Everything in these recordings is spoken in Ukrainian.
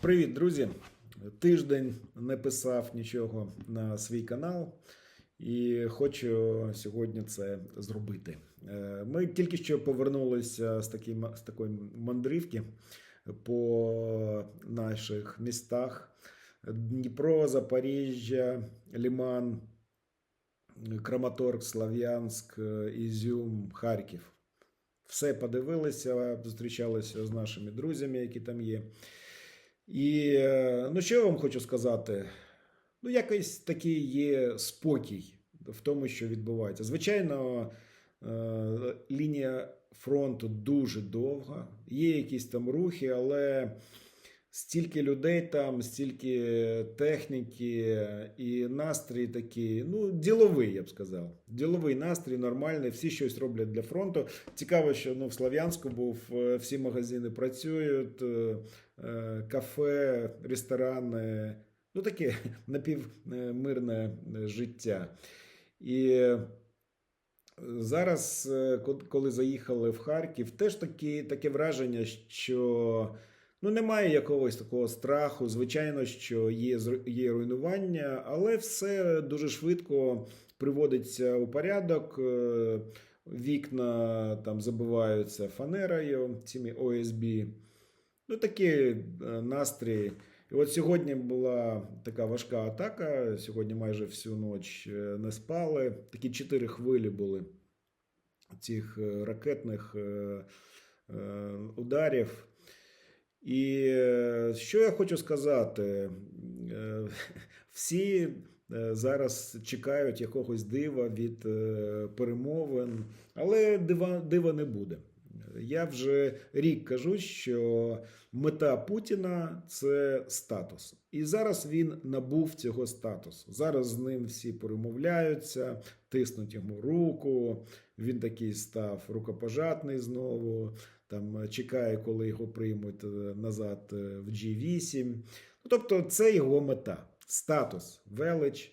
Привіт, друзі! Тиждень не писав нічого на свій канал, і хочу сьогодні це зробити. Е, Ми тільки що повернулися з, такі, з такої мандрівки по наших містах: Дніпро, Запоріжжя, Ліман, Краматорськ, Слав'янськ, Ізюм, Харків. Все подивилися, зустрічалися з нашими друзями, які там є. І е, ну, що я вам хочу сказати? Ну, якийсь такий є спокій в тому, що відбувається. Звичайно, е, лінія фронту дуже довга, є якісь там рухи, але стільки людей там, стільки техніки і настрій такий, ну, діловий, я б сказав. Діловий настрій, нормальний, всі щось роблять для фронту. Цікаво, що ну, в Слов'янську був, е, всі магазини працюють, е, е, кафе, ресторани, ну таке напівмирне життя. І зараз, коли заїхали в Харків, теж такі, таке враження, що ну, немає якогось такого страху. Звичайно, що є, є руйнування, але все дуже швидко приводиться у порядок. е, Вікна там забиваються фанерою, цими ОСБ. Ну, такі е, настрій. І от сьогодні була така важка атака. Сьогодні майже всю ніч е, не спали. Такі чотири хвилі були цих ракетних ударів. І е, що я хочу сказати? Е, Всі е, зараз чекають якогось дива від перемовин, але дива, дива не буде. Я вже рік кажу, що мета Путіна це статус. І зараз він набув цього статусу. Зараз з ним всі перемовляються, тиснуть йому руку. Він такий став рукопожатний знову. Там чекає, коли його приймуть е, назад е, в G8. Ну, тобто, це його мета: статус, велич,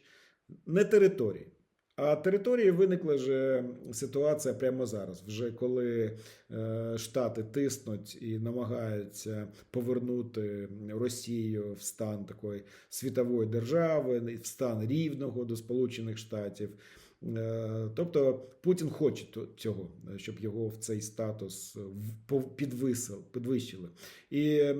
не території. А території виникла вже ситуація прямо зараз, вже коли е, Штати тиснуть і намагаються повернути Росію в стан такої світової держави, в стан рівного до Сполучених Штатів. Е, Тобто Путін хоче цього, щоб його в цей статус пов- підвисив, підвищили. І е,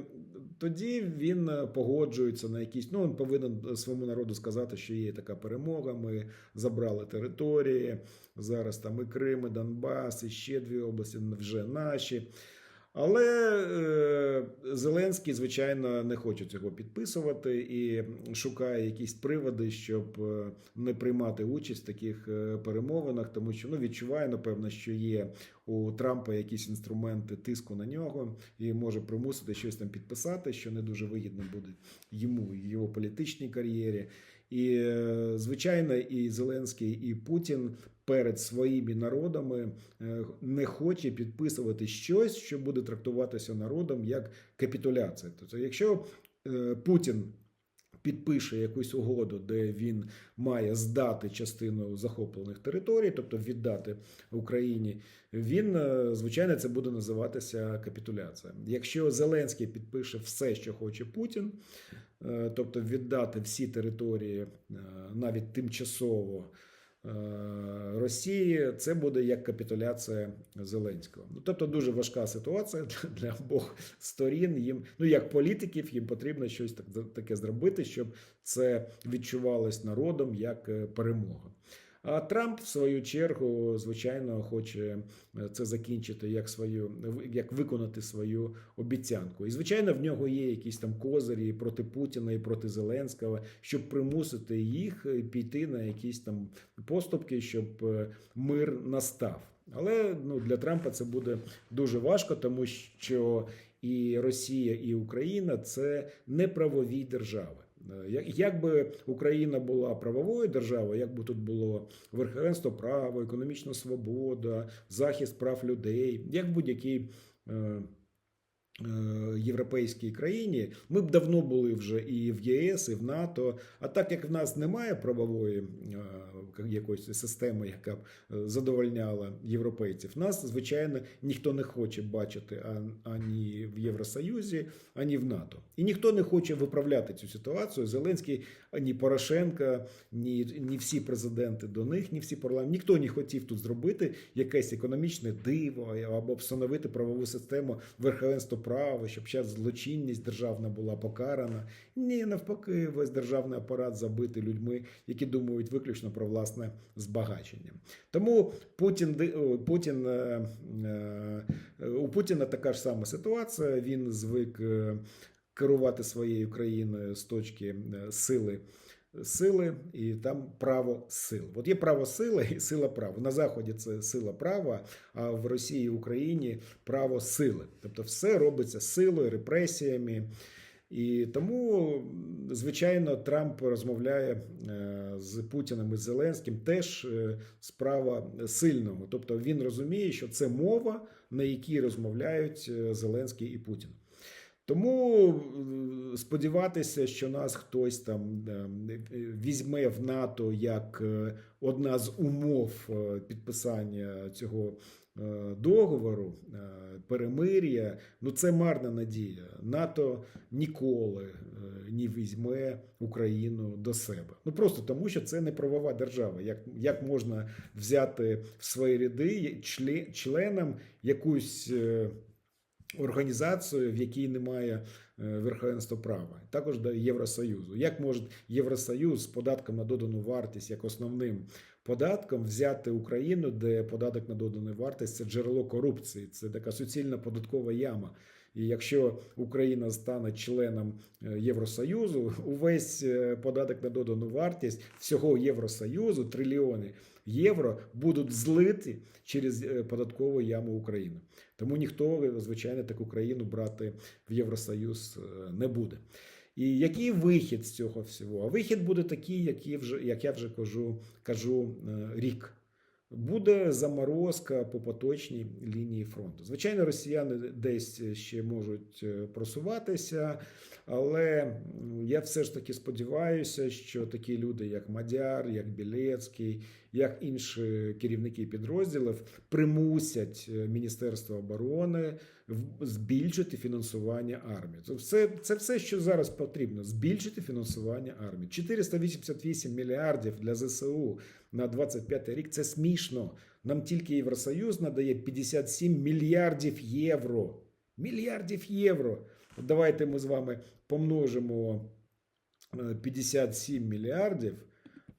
тоді він е, погоджується на якісь. Ну, він повинен своєму народу сказати, що є така перемога. Ми забрали території. Зараз там і Крим, і Донбас, і ще дві області вже наші. Але е, Зеленський, звичайно, не хоче цього підписувати і шукає якісь приводи, щоб е, не приймати участь в таких е, перемовинах, тому що ну, відчуває, напевно, що є у Трампа якісь інструменти тиску на нього і може примусити щось там підписати, що не дуже вигідно буде йому його політичній кар'єрі. І, е, звичайно, і Зеленський, і Путін перед своїми народами е, не хоче підписувати щось, що буде трактуватися народом як капітуляція. Тобто, якщо е, Путін підпише якусь угоду, де він має здати частину захоплених територій, тобто віддати Україні, він е, звичайно це буде називатися капітуляція. Якщо Зеленський підпише все, що хоче Путін, тобто віддати всі території навіть тимчасово. Е, Росії це буде як капітуляція Зеленського. Ну тобто дуже важка ситуація для, обох сторін. Їм, ну як політиків, їм потрібно щось так, таке зробити, щоб це відчувалось народом як е, перемога. А Трамп, в свою чергу, звичайно, хоче е, це закінчити як свою, як виконати свою обіцянку. І звичайно, в нього є якісь там козирі проти Путіна і проти Зеленського, щоб примусити їх е, піти на якісь там поступки, щоб е, мир настав. Але ну, для Трампа це буде дуже важко, тому що і Росія, і Україна це неправові держави. Е, як- Якби Україна була правовою державою, якби тут було верховенство права, економічна свобода, захист прав людей, як будь-якій е, е, європейській країні, ми б давно були вже і в ЄС, і в НАТО. А так як в нас немає правової е, якоїсь системи, яка б е, задовольняла європейців, нас звичайно ніхто не хоче бачити ані в Євросоюзі, ані в НАТО. І ніхто не хоче виправляти цю ситуацію. Зеленський, ані Порошенка, ні, ні всі президенти до них, ні всі парламенти. Ніхто не хотів тут зробити якесь економічне диво або встановити правову систему верховенства права, щоб зараз злочинність державна була покарана. Ні, навпаки, весь державний апарат забитий людьми, які думають виключно про власне збагачення. Тому Путін Путін е, е, у Путіна така ж сама ситуація. Він звик е, керувати своєю країною з точки сили. Сили і там право сил. От є право сили і сила права. На заході це сила права, а в Росії і Україні право сили. Тобто, все робиться силою, репресіями. І тому, звичайно, Трамп розмовляє е, з Путіним і Зеленським теж е, з права сильного. Тобто він розуміє, що це мова, на якій розмовляють е, Зеленський і Путін. Тому е, сподіватися, що нас хтось там е, візьме в НАТО як е, одна з умов підписання цього договору, перемир'я, ну це марна надія. НАТО ніколи не візьме Україну до себе. Ну просто тому, що це не правова держава. Як, як можна взяти в свої ряди чле- членам якусь. Організацію, в якій немає е, верховенства права, також до Євросоюзу. Як може Євросоюз з податком на додану вартість як основним податком взяти Україну, де податок на додану вартість це джерело корупції, це така суцільна податкова яма. І якщо Україна стане членом е, Євросоюзу, увесь е, податок на додану вартість всього Євросоюзу, трильйони євро будуть злиті через е, податкову яму України. Тому ніхто, звичайно, таку країну брати в Євросоюз не буде. І який вихід з цього всього? А вихід буде такий, який вже, як я вже кажу, кажу рік. Буде заморозка по поточній лінії фронту. Звичайно, росіяни десь ще можуть е, просуватися, але я все ж таки сподіваюся, що такі люди, як Мадяр, як Білецький, як інші керівники підрозділів, примусять е, Міністерство оборони збільшити фінансування армії. Це все, це все, що зараз потрібно: збільшити фінансування армії. 488 мільярдів для ЗСУ на 25 рік. Це смішно. Нам тільки Євросоюз надає 57 мільярдів євро. Мільярдів євро. Давайте ми з вами помножимо е, 57 мільярдів.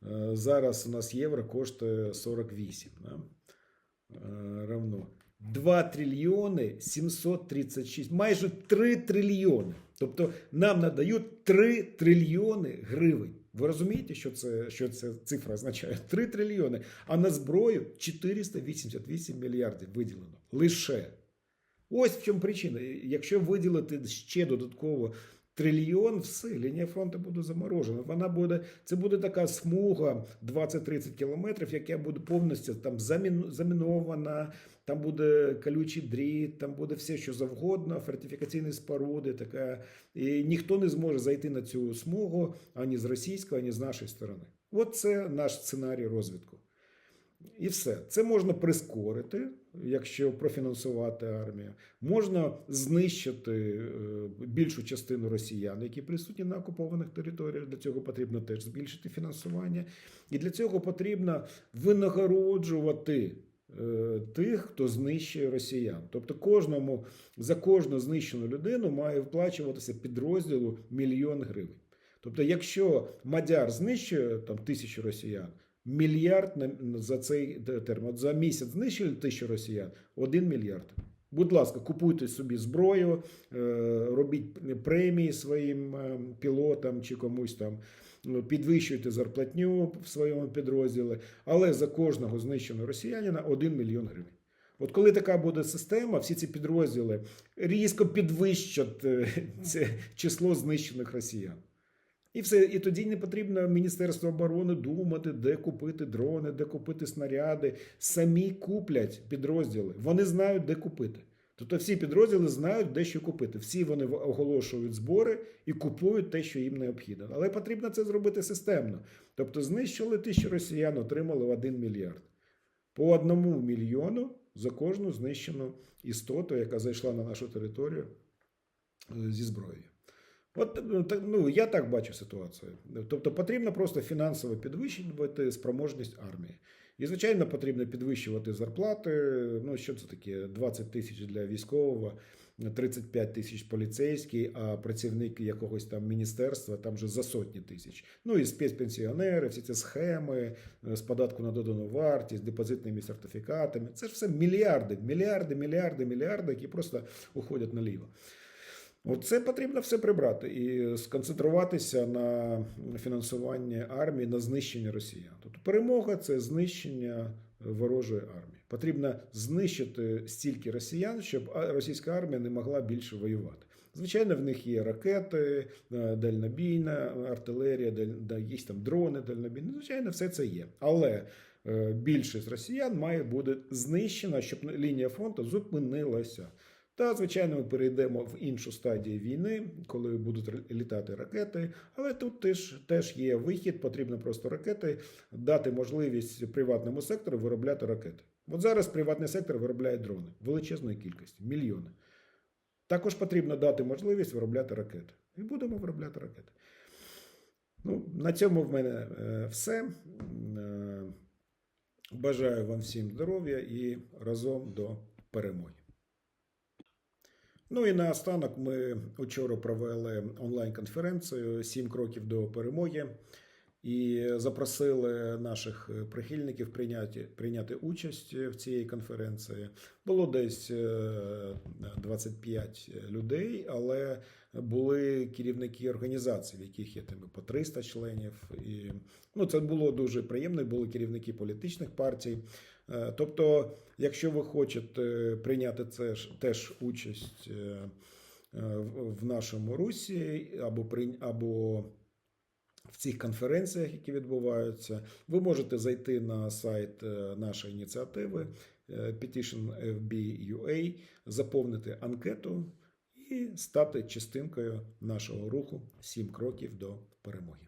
Е, Зараз у нас євро коштує 48. Да? Е, Равно 2 трильйони 736, майже 3 трильйони. Тобто нам надають 3 трильйони гривень. Ви розумієте, що це, що це цифра означає? 3 трильйони. А на зброю 488 мільярдів виділено. Лише. Ось в чому причина. Якщо виділити ще додатково трильйон, все, лінія фронту буде заморожена. Вона буде, це буде така смуга 20-30 кілометрів, яка буде повністю там замін, замінована, там буде колючий дріт, там буде все, що завгодно, фортифікаційні споруди, така. І ніхто не зможе зайти на цю смугу ані з російської, ані з нашої сторони. От це наш сценарій розвитку. І все. Це можна прискорити, якщо профінансувати армію. Можна знищити е, більшу частину росіян, які присутні на окупованих територіях. Для цього потрібно теж збільшити фінансування. І для цього потрібно винагороджувати тих, хто знищує росіян. Тобто, кожному за кожну знищену людину має вплачуватися підрозділу мільйон гривень. Тобто, якщо Мадяр знищує там тисячу росіян, мільярд за цей термін. От за місяць знищили тисячу росіян, один мільярд. Будь ласка, купуйте собі зброю, е, робіть премії своїм е, пілотам чи комусь там, ну, підвищуйте зарплатню в своєму підрозділі, але за кожного знищеного росіянина 1 мільйон гривень. От коли така буде система, всі ці підрозділи різко підвищать е, це число знищених росіян. І все, і тоді не потрібно Міністерство оборони думати, де купити дрони, де купити снаряди. Самі куплять підрозділи. Вони знають, де купити. Тобто всі підрозділи знають, де що купити. Всі вони оголошують збори і купують те, що їм необхідно. Але потрібно це зробити системно. Тобто знищили тисячу росіян, отримали 1 мільярд. По одному мільйону за кожну знищену істоту, яка зайшла на нашу територію е, зі зброєю. От ну, так, ну, я так бачу ситуацію. Тобто потрібно просто фінансово підвищувати спроможність армії. І, звичайно, потрібно підвищувати зарплати. Ну, що це таке? 20 тисяч для військового, 35 тисяч поліцейський, а працівник якогось там міністерства там вже за сотні тисяч. Ну і спецпенсіонери, всі ці схеми е, з податку на додану вартість, депозитними сертифікатами. Це ж все мільярди, мільярди, мільярди, мільярди, які просто уходять наліво. Оце потрібно все прибрати і сконцентруватися на фінансуванні армії, на знищенні росіян. Тобто перемога це знищення ворожої армії. Потрібно знищити стільки росіян, щоб російська армія не могла більше воювати. Звичайно, в них є ракети, е, дальнобійна артилерія, даль- да, є там дрони дальнобійні. Звичайно, все це є. Але е, більшість росіян має бути знищена, щоб лінія фронту зупинилася. Та, звичайно, ми перейдемо в іншу стадію війни, коли будуть літати ракети. Але тут теж, теж є вихід, потрібно просто ракети дати можливість приватному сектору виробляти ракети. От зараз приватний сектор виробляє дрони величезної кількості, мільйони. Також потрібно дати можливість виробляти ракети. І будемо виробляти ракети. Ну, на цьому в мене е, все. Е, Бажаю вам всім здоров'я і разом до перемоги. Ну і наостанок ми вчора провели онлайн-конференцію «Сім кроків до перемоги і запросили наших прихильників прийняти, прийняти участь в цій конференції. Було десь е, 25 людей, але були керівники організацій, в яких є там по 300 членів. І, ну, це було дуже приємно. Були керівники політичних партій. Е, Тобто, якщо ви хочете прийняти це теж участь е, е, в нашому русі або при або в цих конференціях, які відбуваються, ви можете зайти на сайт нашої ініціативи е, Petition FB.ua, заповнити анкету і стати частинкою нашого руху «7 кроків до перемоги.